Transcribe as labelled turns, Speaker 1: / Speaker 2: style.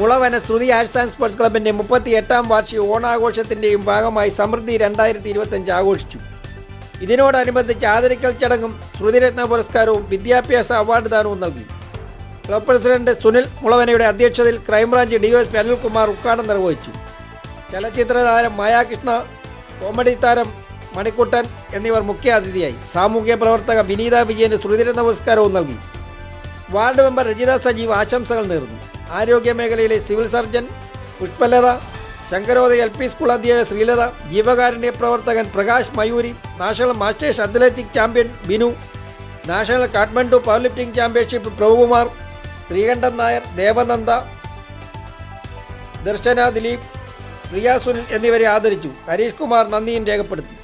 Speaker 1: Mulavana Shruthi arts and sports ക്ലബിന്റെ മുപ്പത്തി എട്ടാം വാർഷിക ഓണാഘോഷത്തിന്റെയും ഭാഗമായി സമൃദ്ധി രണ്ടായിരത്തി ഇരുപത്തഞ്ച് ആഘോഷിച്ചു. ഇതിനോടനുബന്ധിച്ച് ആദരിക്കൽ ചടങ്ങും ശ്രുതിരത്ന പുരസ്കാരവും വിദ്യാഭ്യാസ അവാർഡ് ദാനവും നൽകി. ക്ലബ് പ്രസിഡന്റ് സുനിൽ മുളവനയുടെ അധ്യക്ഷതയിൽ ക്രൈംബ്രാഞ്ച് ഡിവൈഎസ് അനിൽകുമാർ ഉദ്ഘാടനം നിർവഹിച്ചു. ചലച്ചിത്ര താരം മായാകൃഷ്ണ കോമഡി താരം മണിക്കുട്ടൻ എന്നിവർ മുഖ്യാതിഥിയായി. സാമൂഹ്യ പ്രവർത്തക വിനീത വിജയന് ശ്രുതിരത്ന പുരസ്കാരവും നൽകി. വാർഡ് മെമ്പർ രജിത സജീവ് ആശംസകൾ നേർന്നു. ആരോഗ്യ മേഖലയിലെ civil surgeon Pushpalatha Sankarodaya L P school അധ്യാപക ശ്രീലത ജീവകാരുണ്യ പ്രവർത്തകൻ Prakash Mayoori national masters athletic champion Binu national Kathmandu power lifting championship Prabhukumar Sreekantan Nair Devananda Darshana Dileep Priya Sunil എന്നിവരെ ആദരിച്ചു. ഹരീഷ് കുമാർ നന്ദിയും രേഖപ്പെടുത്തി.